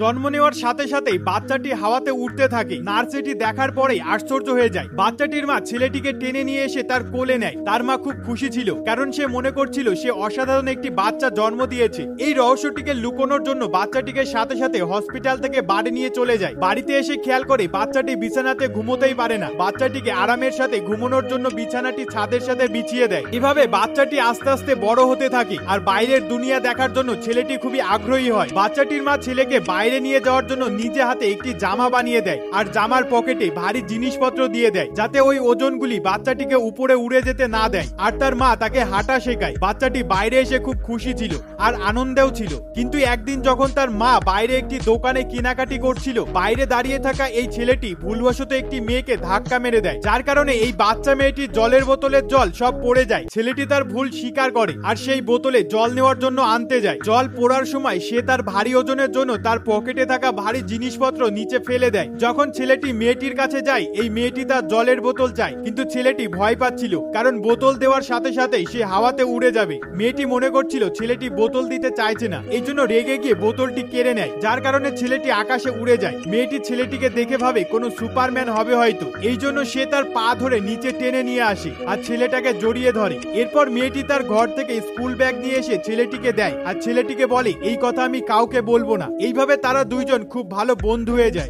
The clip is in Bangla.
জন্ম নেওয়ার সাথে সাথেই বাচ্চাটি হাওয়াতে উঠতে থাকে। নার্স এটি দেখার পরেই আশ্চর্য হয়ে যায়। বাচ্চাটির মা ছেলেটিকে টেনে নিয়ে এসে তার কোলে নেয়। তার মা খুব খুশি ছিল, কারণ সে মনে করছিল সে অসাধারণ একটি বাচ্চা জন্ম দিয়েছে। এই রহস্যটিকে লুকোনোর জন্য বাচ্চাটিকে সাথে সাথে হসপিটাল থেকে বাড়ি নিয়ে চলে যায়। বাড়িতে এসে খেয়াল করে বাচ্চাটি বিছানাতে ঘুমোতেই পারে না। বাচ্চাটিকে আরামের সাথে ঘুমানোর জন্য বিছানাটি ছাদের সাথে বিছিয়ে দেয়। এভাবে বাচ্চাটি আস্তে আস্তে বড় হতে থাকে, আর বাইরের দুনিয়া দেখার জন্য ছেলেটি খুবই আগ্রহী হয়। বাচ্চাটির মা ছেলেকে বাইরে নিয়ে যাওয়ার জন্য নিজে হাতে একটি জামা বানিয়ে দেয় আর জামার পকেটে ভারী জিনিসপত্র দিয়ে দেয়, যাতে ওই ওজনগুলি বাচ্চাটিকে উপরে উড়ে যেতে না দেয়। আর তার মা তাকে হাঁটা শেখায়। বাচ্চাটি বাইরে এসে খুব খুশি ছিল আর আনন্দেও ছিল। কিন্তু একদিন যখন তার মা বাইরে একটি দোকানে কেনাকাটি করছিল, বাইরে দাঁড়িয়ে থাকা এই ছেলেটি ভুলবশত একটি মেয়েকে ধাক্কা মেরে দেয়, যার কারণে এই বাচ্চা মেয়েটি জলের বোতলের জল সব পড়ে যায়। ছেলেটি তার ভুল স্বীকার করে আর সেই বোতলে জল নেওয়ার জন্য আনতে যায়। জল পড়ার সময় সে তার ভারী ওজনের জন্য তার পকেটে থাকা ভারী জিনিসপত্র নিচে ফেলে দেয়। যখন ছেলেটি মেয়েটির কাছে যায়, এই মেয়েটি তার জলের বোতল চায়। কিন্তু ছেলেটি ভয় পাচ্ছিল, কারণ বোতল দেওয়ার সাথে সাথেই সে হাওয়াতে উড়ে যাবে। মেয়েটি মনে করছিল, ছেলেটি বোতল দিতে চাইছে না। এই জন্য রেগে গিয়ে বোতলটি কেড়ে নেয়, যার কারণে ছেলেটি আকাশে উড়ে যায়। মেয়েটি ছেলেটিকে দেখে ভাবে, কোনো সুপারম্যান হবে হয়তো। এই জন্য সে তার পা ধরে নিচে টেনে নিয়ে আসে আর ছেলেটাকে জড়িয়ে ধরে। এরপর মেয়েটি তার ঘর থেকে স্কুল ব্যাগ নিয়ে এসে ছেলেটিকে দেয়। আর ছেলেটিকে বলে, এই কথা আমি কাউকে বলব না। এইভাবে তারা দুইজন খুব ভালো বন্ধু হয়ে যায়।